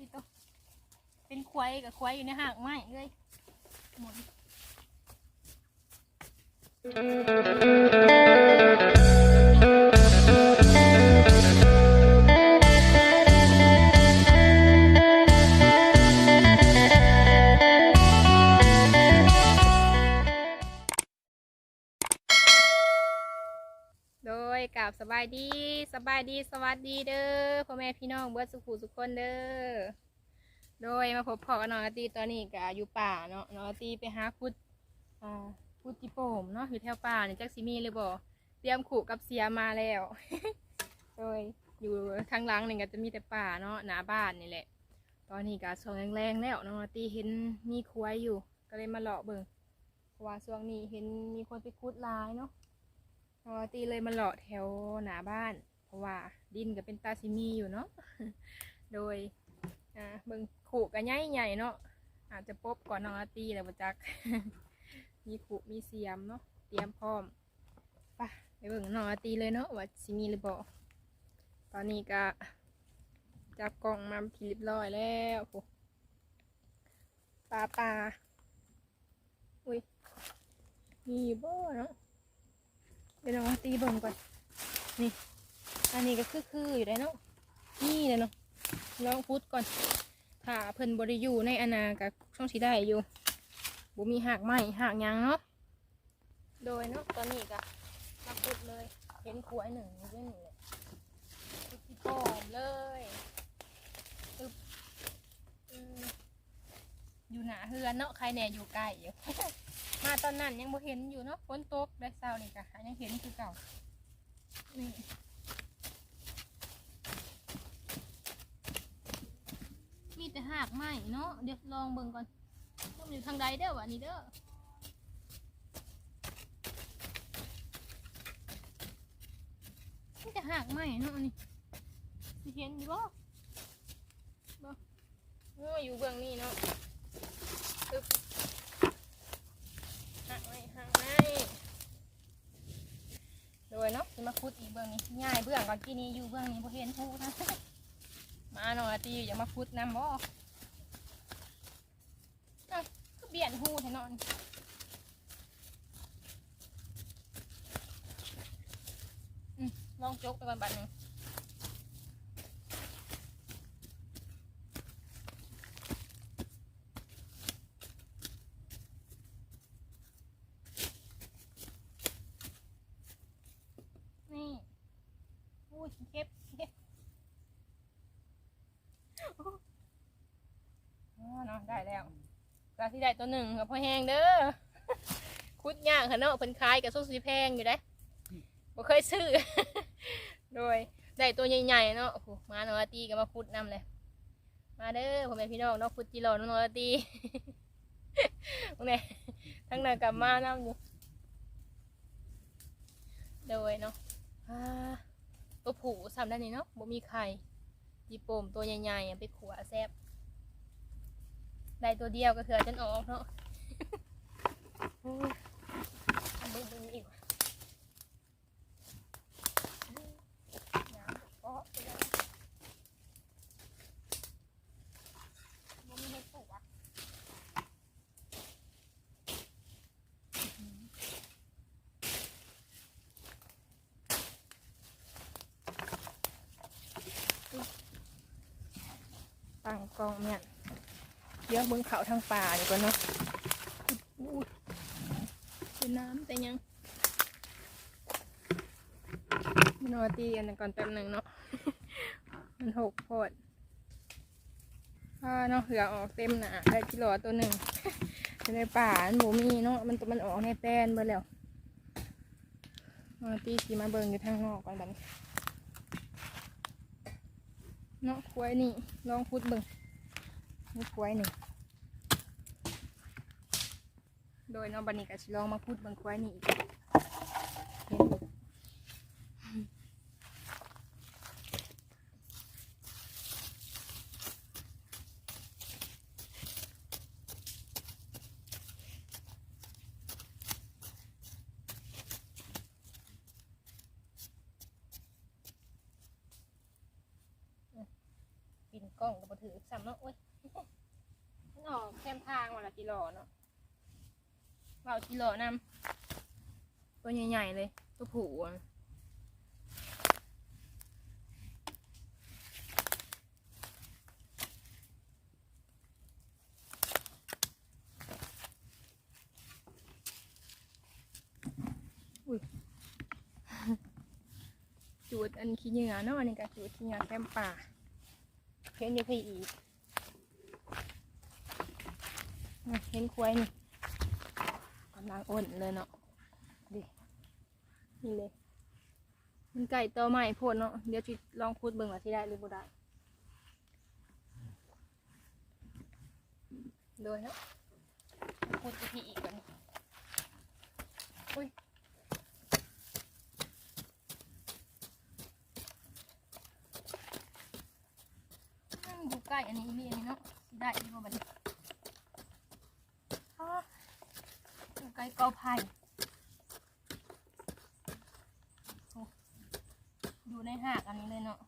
ที่โตเป็นควายกับควายอยู่ในหากไม้เลยหมุนโดยกับสบายดี สบายดีสวัสดีเด้อพ่อแม่พี่น้องเบิร์ดสุขุสุขคนเด้อโดยมาพบพ่อกับน้องอาตีตอนนี้ก็อยู่ป่าเนาะน้องอาตีไปหาคุดอ่าคุดจิโป่มเนาะอยู่แถวป่าเนี่ยจักซิมีเลยบ่เตรียมขู่กับเสียมาแล้ว โดยอยู่ทางหลังนี่ก็จะมีแต่ป่าเนาะหน้าบ้านนี่แหละ ตอนนี้ก็ช่วงแรงๆแล้วน้องอาตีเห็นมีควายอยู่ ก็เลยมาเลาะเบิ่งเพราะว่าช่วงนี้เห็นมีคนไปคุดลายเนาะพอตีเลยมาเลาะแถวหน้าบ้าน เพราะว่าดินก็เป็นตาซิมีอยู่เนาะโดยอ่าเบิ่งขู่กันใหญ่ใหญ่เนาะอาจจะปบก่อนน้องอาตีแล้วบ่จัก มีขู่มีเสียมเนาะเตรียมพร้อมไปไปเบิ่งน้องอาตีเลยเนาะว่าสิมีหรือบ่ตอนนี้ก็จับกล่องมาพิเรียบร้อยแล้วโอ้ปลาปลาอุ้ยมีบ่เนาะเดี๋ยวเราตีเบิ่งก่อน นี่ อันนี้ก็คือคืออยู่ได้เนาะนี่เลยเนาะลองพุดก่อน ถ้าเพิ่นบริยูในอนากับช่องสีได้อยู่บ่มีหักไม้หักยังเนาะโดยเนาะตอนนี้ก็มาพุดเลยเห็นขวายหนึ่งด้วยหนึ่งเลยพุดที่ป่งเลยอึบอืมอยู่หนาเฮือนเนาะใครแน่อยู่ใกล้อยู่มาตอนนั้นยังบ่เห็นอยู่เนาะฝนตกได้เศร้านี่กะยังเห็นคือเก่านี่ แต่หากไม้เนาะเดี๋ยวลองเบิ่งก่อนต้องอยู่ทางใดเด้อวะนี่เด้อมีแต่หากไม้เนาะนี่สิเห็นอยู่บ่บ่โอ้ยอยู่เบื้องนี้เนาะตึ๊บหักไว้หักไว้โดยเนาะจะมาคุดอีกเบื้องนี้ง่ายเบื้องก่อนที่นี้อยู่เบื้องนี้พอเห็นพูนะ มาหน่อยตีอย่ามาพุดน้ำบ่นั่งก็เบียนหูแท้นอนอืมลองจกไปก่อนบัดนึงนี่อู้ยเก็บเก็บโอ้อ๋อเนาะได้แล้วกาที่ได้ตัว หนึ่งกับพ่อแห้งเด้อคุดย่างค่ะเนาะเพิ่นขายกับส้มสีแพงอยู่ได้บ่เคยซื้อ โดยได้ตัวใหญ่ๆเนาะมาโนอาตีก็มาคุดนำเลย มาเด้อพ่อแม่พี่น้องเนาะคุดจิโร่น้องโนอาตีพวกนี้ทั้งนั้นกับมานำอยู่โดยเนาะตัวผูซ้ำด้านนี้เนาะบ่มีไข่ยีโปมตัวใหญ่ๆไปขัวแซบ ได้ตัวเดียวก็คือจนออกเนาะเอาเบิ่งเบิ่งอีกว่ะน้ำเกาะไปแล้วบ่มีเห็ดปลูกตั้งกล้องเนี่ย เดี๋ยวเบิ่งเขาทางป่าดีกว่าเนาะอู้ยเป็นน้ำแต่ยังมโนตีกันก่อนแป๊บหนึ่งเนาะ มันหกโพดอ่าเนาะเหลือออกเต็มหนาได้กิโลตัวหนึ่งจะในป่าอันหมูมีเนาะมันตัวมันออกในแป้นเบอแล้วมโนตีสีมาเบิ่งอยู่ทางนอกก่อนบัดนเนาะควายนี่ลองพุดเบิ่ง นี่ควายนี่โดยน้องบันนี้ก็สิลองมาพุดเบิ่งควายนี่อีกเห็นบ่ปิ่นกล้องกับถือซ้ำเนาะโอ้ย ออกแคมทางมาละกิโลเนาะเรากิโลนำตัวใหญ่ๆเลยตัวผูอะอุ้ยจูดอันขี้เหงื่อเนาะอันนี้ก็จูดขี้เหงื่อแคมป่าเพ้นอยู่พี่อีก อะ เห็นควายนี่กำลังอ่อนเลยเนาะดินี่เลย มันไก่ตัวใหม่โพดเนาะเดี๋ยวจิลองพูดเบิ่งว่าที่ได้หรือบ่ได้โดยเนาะพูดที่อีกก่อนอุ้ยนั่งดูใกล้อันนี้มีอันนี้เนาะได้หรือบ่บัดนี้ อ๋ออยู่ใกล้กอไผ่อยู่ในหากอันนี้เลยเนาะ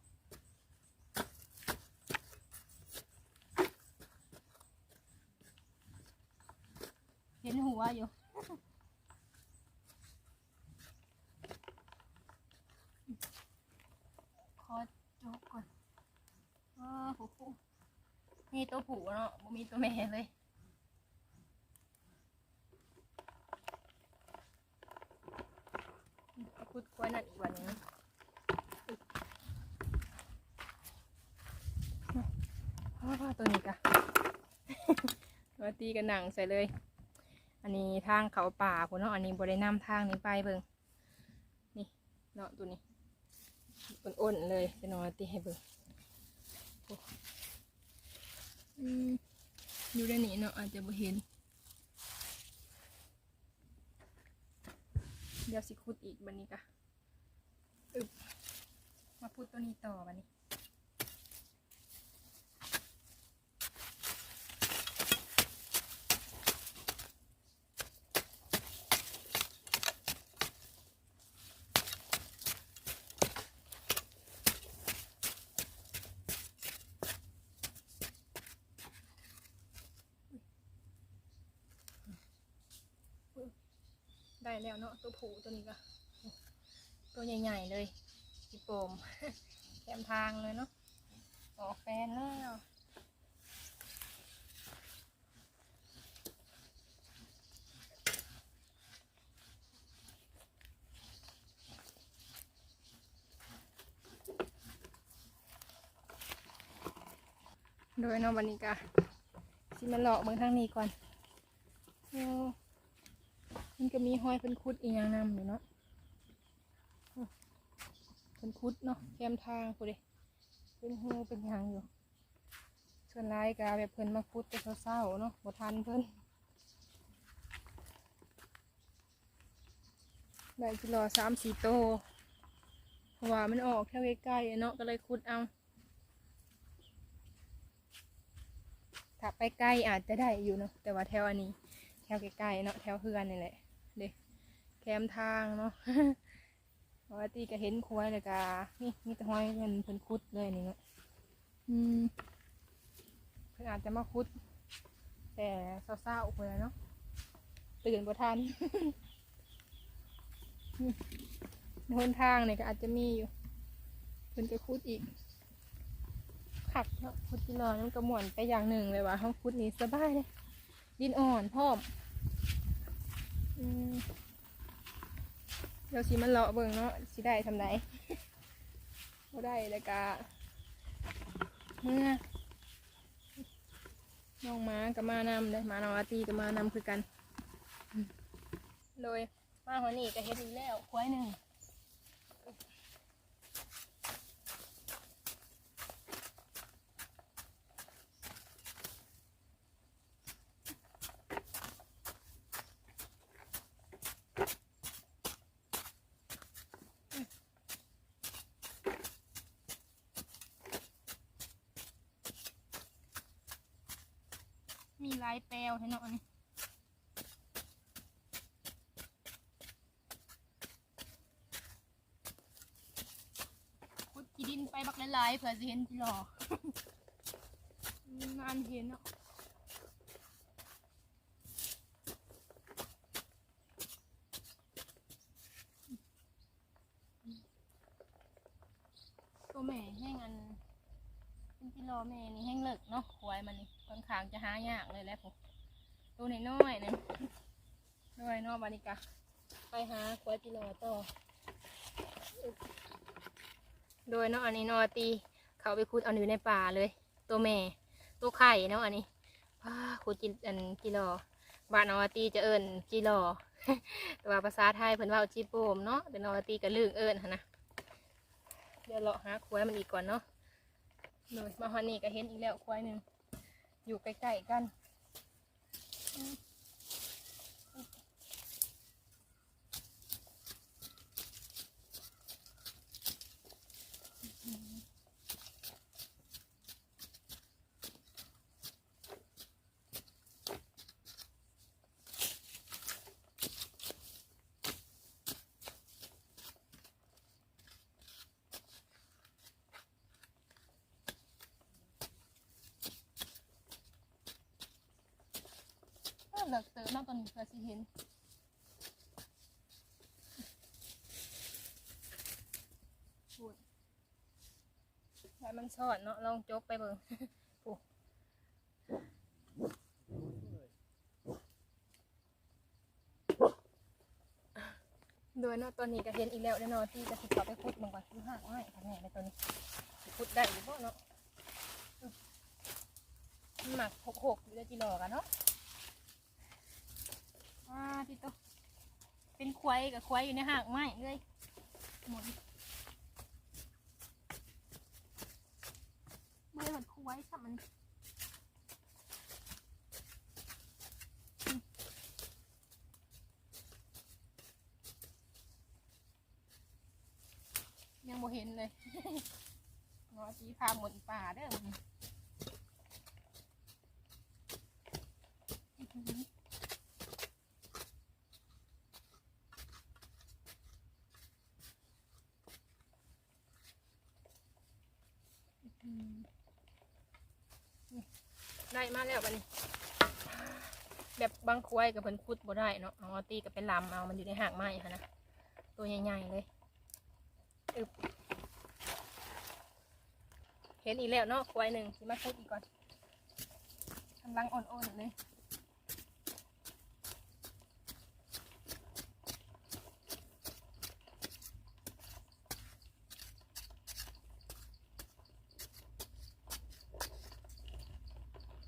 เห็นหัวอยู่ขอโจกก่อนอ๋อผูนี่ตัวผูเนาะมีตัวแม่เลย พูดกล้วยนั่นอีกวันหนึงพ่อตัวนี้กะ มาตีกันหนังใส่เลย อันนี้ทางเขาป่าคุณเนาะ อันนี้บริน้ำทางนี้ไปเบิ่งนี่เนาะตัวนี้อ้นๆเลยจะนอนตีให้เบิ่งอยู่ในนี้เนาะอาจจะบ่เห็น เดี๋ยวสิคุดอีกบันนี้กะอึบมาพูดตัวนี้ต่อบันนี้ แล้วเนาะตัวผูตัวนี้ก็ ตัวใหญ่ๆเลยจิโปมแคมทางเลยเนาะออกแฟนแล้วโดยเนาะวันนี้ก็สิมาเลาะเบิ่งทางนี้ก่อน ก็มีห้อยเพิ่นคุดอีกอย่างนำอยู่เนาะเป็นคุดเนาะแคมทางกูดิเป็นหูเป็นหางอยู่ส่วนร้ายกาแบบเพิ่นมาคุดแต่เศร้าๆเนาะบ่ทันเพิ่นได้กิโลสามสี่โตวเพราะว่ามันออกแค่ใกล้ๆเนาะก็เลยคุดเอาถ้าไปใกล้อาจจะได้อยู่เนาะแต่ว่าแถวอันนี้แถวใกล้ๆเนาะแถวเฮือนนี่แหละ แคมทางเนาะปกติก็เห็นควายเลยกานี่มีแต่ห้อยเงินเพิ่นคุดเลยนี่เนาะอืมเพิ่นอาจจะมาคุด แต่เศร้าๆเพิ่นน่ะเนาะตื่นบ่ทันนี่ในหนทางเนี่ยก็อาจจะมีอยู่เพิ่นก็คุดอีกขักเนาะคุดที่รอมันก็ม่วนไปอย่างหนึ่งเลยว่าห้องคุดนี่สบายเลยดินอ่อนพร้อมอืม เดี๋ยวสิมันเลาะเบิ่งเนาะสิได้ทำไดบ่ได้แล้วก็เมื่อน้องม้ากับมานำเลยมาน้องอาตีกับมานำคือกัน โดยมาหัวนี่ก็เฮ็ดอีกแล้วควายหนึ่ง ลายแปลวให้เนาะอันนี้ขุดขี้ดินไปบักหลายๆเผื่อสิเห็นจิหลอานเห็นเนาะตัวแม่แห้งอัน เป็นกิโลแม่นี่แห้งเลิกเนาะควายมันนี่ค่อนข้างจะหายากเลยแหละผมตัวน้อยๆหนึงน้อยเนาะบานิกะไปหาควายกิโลต่อ โดยเนาะอันนี้นอตีเขาไปขุดเอาอยู่ในป่าเลย ตัวแม่ ตัวไข่เนาะอันนี้ว้าขุดกินอันกิโลบ้านนอตีจะเอิญกิโลแต่ว่าภาษาไทยเพิ่นว่าจีโปมเนาะแต่นอตีก็ลืมเอิญหั้นนะเดี๋ยวเลาะหาควายมันอีกก่อนเนาะ เลยมาฮอนนี่ก็เห็นอีกแล้วควายหนึ่งอยู่ใกล้ๆกัน อืมเออเลิกเตอเนาะตอนนี้เพื่อสิเห็นพูดแล้วมันสอดเนาะลองจกไปเบิ่งโอ้โดยเนาะตอนนี้ก็เห็นอีกแล้วแน่นอนที่จะสิเขาไปขุดมันก่อนคือห่างไว้ค่ะแม่ในตัวนี้สิขุดได้หรือเปล่าเนาะหมักหกหกอยู่ได้จีหลอกันเนาะ ว้าพี่โตเป็นควายกับควายอยู่ในหางไม้เลยหมดเมื่อมันควายสับมันยังบ่เห็นเลยงอจีพาหมดป่าเด้อหือ อืมนี่ได้ มาแล้วบันนี้ แบบบางควายกับเพิ่นคุดบ่ได้เนาะเอาตีกับเป็นลำเอามันอยู่ในหางไม้ค่ะนะตัวใหญ่ๆเลยอึบเห็นอีกแล้วเนาะควายหนึ่งที่มาคุดอีกก่อนกำลังอ่อนๆเลย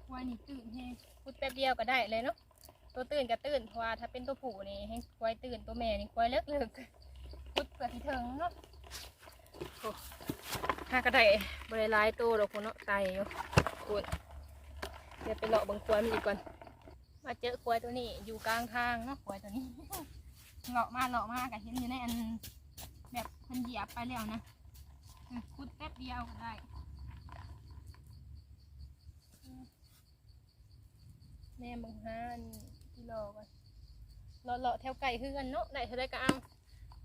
ควายนี่ตื่ นแฮงพูดแป๊บเดียวก็ได้เลยเนาะตัวตื่นก็ตื่นเพราะว่าถ้าเป็นตัวผู้นี่ให้ควายตื่นตัวแม่นี่ควายเลิกเลิกพุดเพื่อที่เทิงเนาะโอ้ห้าก็ได้บริลายตัวดอกคนเนาะไตอยู่คุณเดี๋ยวไปเลาะบังควายมันอีกก่อนมาเจอควายตัวนี้อยู่กลางทางเนาะควายตัวนี้เลาะมาเลาะมาก็เห็นอยู่ในอันแบบเพิ่นเหยียบไปแล้วนะอืมพุดแป๊บเดียวก็ได้ แม่มึงหานที่รอกันรอเลาะแถวไก่คือกันเนาะได้เท่าไรก็เอา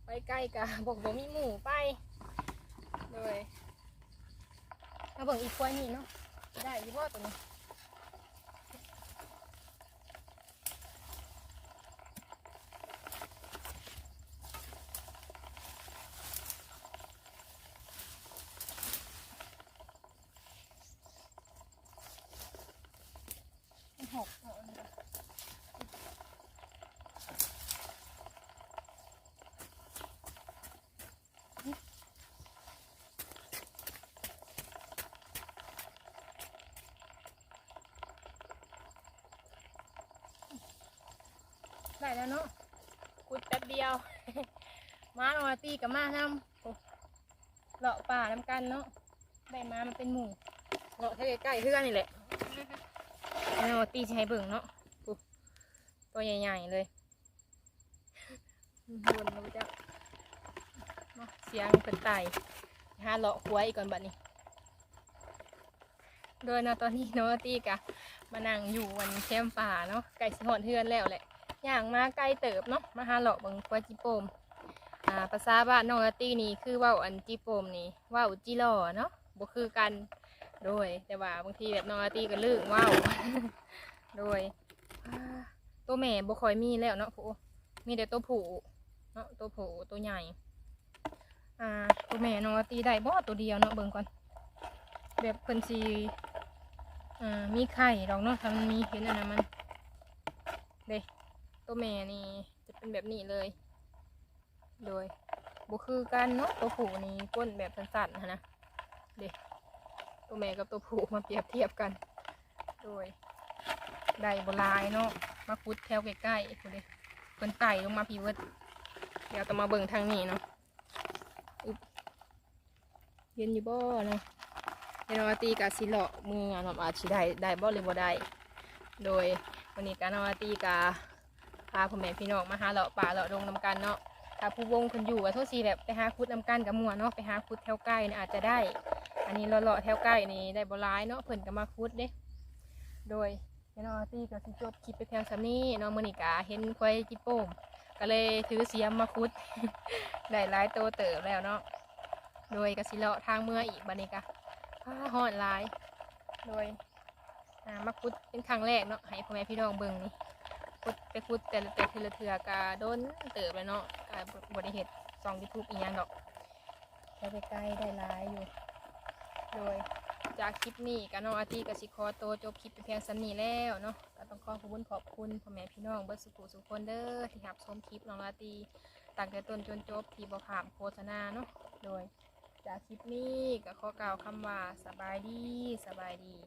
ไปไก่กะบอกบอกมีหมูไปเลยเอาเบิ่งอีกควายนี่เนาะได้ยี่บ่ตัวนี้หกเอาอันนี้ก่อน ได้แล้วเนาะกุดแป๊บเดียว มาหนอตีกับมานำเลาะป่าน้ำกันเนาะได้มามันเป็นหมู่เลาะทะเลใกล้ๆเพื่อนนี่แหละเอาตีใช้เบิ่งเนาะตัวใหญ่ๆเลยบนรู้จักเนาะเสียงเป็นไตหาเลาะควายอีก่อนบัดนี้โดยนะตอนนี้เนาะตีกะมานั่งอยู่วันแคมป์ป่าเนาะไก่สิหอนเทือนแล้วแหละ ย่างมาไกลเติบเนาะมาหาเลาะเบิ่งควาจิโปมอ่าภาษาบ้านนองอาตีนี่คือว่าอันจิโปมนี่ว่าจิหล่อเนาะบ่คือกันโดยแต่ว่าบางทีแบบนองอาร์ตี้ก็ลืมว่าวโดยตัวแม่บ่ค่อยมีแล้วเนาะผู้มีแต่ตัวผู้เนาะตัวผู้ตัวใหญ่อ่าตัวแม่นองอาร์ตี้ได้บ่ตัวเดียวเนาะเบิ่งก่อนแบบเพิ่นสิอ่ามีไข่ดอกเนาะถ้ามันมีเห็นอันนั้นมันเด้ ตัวแม่นี่จะเป็นแบบนี้เลย โดยบ่คือกันเนาะตัวผู้นี่ก้นแบบสั้นสันนะเด้ตัวแม่กับตัวผู้มาเปรียบเทียบกัน โดยได้บลายเนาะมาคุดแถวใกล้ๆพุ่นเด้เพิ่นไต่ลงมาพี่เวิร์ดเดี๋ยวต้องมาเบิ่งทางนี้เนาะเย็นอยู่บ่เนาะเดี๋ยวน้องอาร์ตีกับสิเลาะมือเนาะอาจสิได้ได้บ่หรือบ่ได้ โดยวันนี้การนองอาร์ตีกาพาพ่อแม่พี่น้องมาหาเลาะป่าเลาะดงนำกันเนาะถ้าผู้วงคนอยู่ก็โทษทีแบบไปหาคุดนำกันกับมัวเนาะไปหาคุดแถวใกล้นี่ยอาจจะได้ อันนี้เลาะๆแถวใกล้นี่ได้บร้ายเนาะเพิ่นก็มาคุดเด้โดยแม่น้องอาร์ตี้ก็สิจบคลิปไปเพียงสำนี้น้องมอนิกาเห็นควายจิโป้มก็เลยถือเสียมมาคุดได้หลายโตวเติบแล้วเนาะโดยกสิเลาะทางเมื่ออีกบันนี้กะอ้าหอดหลาย โดยมาคุดเป็นครั้งแรกเนาะให้พ่อแม่พี่น้องเบิ่งนี่ คุดไปคุดแต่ละแต่ทีละเถื่อกาโดนเติบแล้วเนาะกาบริเหตุซองยูทูบอีกอย่างดอกแล้วใกล้ๆได้หลายอยู่ โดยจากคลิปนี้กับน้องอาร์ตี้กับสิคอโตวจบคลิปไปเพียงสำนี้แล้วเนาะก็ต้องขอขอบคุณขอบคุณพ่อแม่พี่น้องเบิร์สุขุสุขคนเด้อที่รับชมคลิปน้องอาร์ตี้ตั้งแต่ต้นจนจบที่บอขามโฆษณาเนาะโดยจากคลิปนี้ก็ขอกล่าวคำว่าสบายดีสบายดี